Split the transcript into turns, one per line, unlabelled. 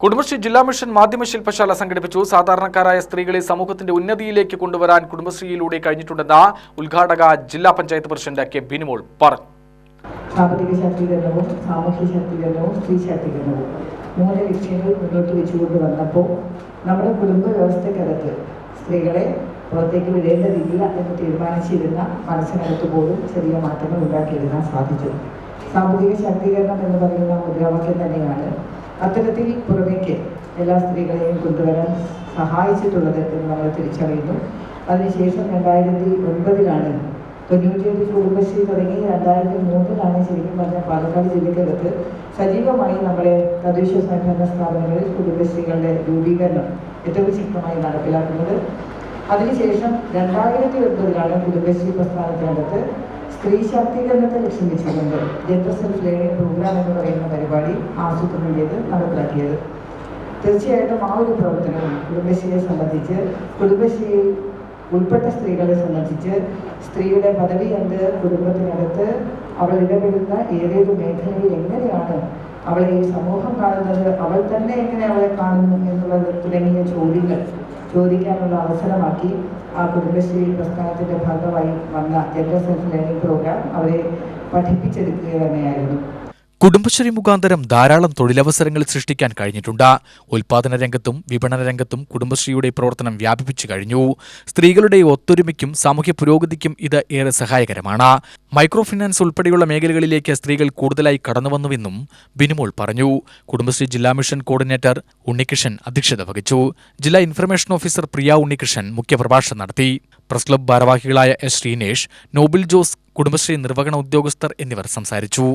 കുടുംബശ്രീ ജില്ലാ മിഷൻ മാധ്യമ ശില്പശാല സംഘടിപ്പിച്ചു. സാധാരണക്കാരായ സ്ത്രീകളെ സമൂഹത്തിന്റെ ഉന്നതിയിലേക്ക് കൊണ്ടുവരാൻ കുടുംബശ്രീയിലൂടെ കഴിഞ്ഞിട്ടുണ്ടെന്ന് ഉദ്ഘാടക ജില്ലാ പഞ്ചായത്ത് പ്രസിഡന്റ് കെ ബിനിമോൾ പറഞ്ഞു.
സാമ്പത്തിക ശാക്തീകരണവും സാമൂഹ്യ ശാക്തീകരണവും സ്ത്രീ ശാക്തീകരണവും മൂന്ന് ലക്ഷ്യങ്ങൾ മുന്നോട്ട് വെച്ചുകൊണ്ട് വന്നപ്പോൾ നമ്മുടെ കുടുംബ വ്യവസ്ഥക്കകത്ത് സ്ത്രീകളെ പുറത്തേക്ക് വിടേണ്ടതില്ല എന്ന് തീരുമാനിച്ചിരുന്ന മനസ്സിനകത്ത് പോലും ചെറിയ മാറ്റങ്ങൾ ഉണ്ടാക്കിയെടുക്കാൻ സാധിച്ചു. സാമ്പത്തിക ശാക്തീകരണം എന്ന് പറയുന്ന മുദ്രാവാക്യം തന്നെയാണ് അത്തരത്തിൽ പുറമേക്ക് എല്ലാ സ്ത്രീകളെയും കൊണ്ടുവരാൻ സഹായിച്ചിട്ടുള്ളത് എന്ന് നമ്മൾ തിരിച്ചറിയുന്നു. അതിനുശേഷം രണ്ടായിരത്തി ഒൻപതിലാണ് തൊണ്ണൂറ്റിയെട്ട് കുടുംബശ്രീ തുടങ്ങി. രണ്ടായിരത്തി മൂന്നിലാണ് ശരിക്കും പറഞ്ഞ പാലക്കാട് ജില്ലയ്ക്കകത്ത് സജീവമായി നമ്മുടെ തദ്ദേശ സ്വയംഭരണ സ്ഥാപനങ്ങളിൽ കുടുംബശ്രീകളുടെ രൂപീകരണം ഏറ്റവും ശക്തമായി നടപ്പിലാക്കുന്നത്. അതിനുശേഷം രണ്ടായിരത്തി ഒൻപതിലാണ് കുടുംബശ്രീ പ്രസ്ഥാനത്തിനകത്ത് സ്ത്രീ ശാക്തീകരണത്തെ ലക്ഷ്യം വെച്ചുകൊണ്ട് ജെൻഡർ സെൽഫ് ലേണിംഗ് പ്രോഗ്രാം എന്ന് പറയുന്ന പരിപാടി ആസൂത്രണം നടപ്പിലാക്കിയത്. തീർച്ചയായിട്ടും ആ ഒരു പ്രവർത്തനം കുടുംബശ്രീയെ സംബന്ധിച്ച് കുടുംബശ്രീയിൽ ഉൾപ്പെട്ട സ്ത്രീകളെ സംബന്ധിച്ച് സ്ത്രീയുടെ പദവി എന്ത് കുടുംബത്തിനകത്ത് അവൾ ഇടപെടുന്ന ഏതേത് മേഖലയിൽ എങ്ങനെയാണ് അവളെ ഈ സമൂഹം കാണുന്നത് അവൾ തന്നെ എങ്ങനെ അവളെ കാണുന്നു എന്നുള്ളത് തുടങ്ങിയ ചോദ്യങ്ങൾ ചോദിക്കാനുള്ള അവസരമാക്കി ആ കുടുംബശ്രീ പ്രസ്ഥാനത്തിന്റെ ഭാഗമായി വന്ന ജെൻഡർ സെൽഫ് ലേണിംഗ് പ്രോഗ്രാം അവരെ പഠിപ്പിച്ചെടുക്കുക തന്നെയായിരുന്നു.
കുടുംബശ്രീ മുഖാന്തരം ധാരാളം തൊഴിലവസരങ്ങൾ സൃഷ്ടിക്കാൻ കഴിഞ്ഞിട്ടുണ്ട്. ഉൽപാദന രംഗത്തും വിപണന രംഗത്തും കുടുംബശ്രീയുടെ പ്രവർത്തനം വ്യാപിപ്പിച്ചു കഴിഞ്ഞു. സ്ത്രീകളുടെ ഒത്തൊരുമയ്ക്കും സാമൂഹ്യ പുരോഗതിക്കും ഇത് ഏറെ സഹായകരമാണ്. മൈക്രോ ഫിനാൻസ് ഉൾപ്പെടെയുള്ള മേഖലകളിലേക്ക് സ്ത്രീകൾ കൂടുതലായി കടന്നുവന്നുവെന്നും ബിനുമോൾ പറഞ്ഞു. കുടുംബശ്രീ ജില്ലാ മിഷൻ കോർഡിനേറ്റർ ഉണ്ണികൃഷ്ണൻ അധ്യക്ഷത വഹിച്ചു. ജില്ലാ ഇൻഫർമേഷൻ ഓഫീസർ പ്രിയ ഉണ്ണികൃഷ്ണൻ മുഖ്യപ്രഭാഷണം നടത്തി. പ്രസ് ക്ലബ് ഭാരവാഹികളായ എസ് ശ്രീനേഷ് നോബിൾ ജോസ് കുടുംബശ്രീ നിർവഹണ ഉദ്യോഗസ്ഥർ എന്നിവർ സംസാരിച്ചു.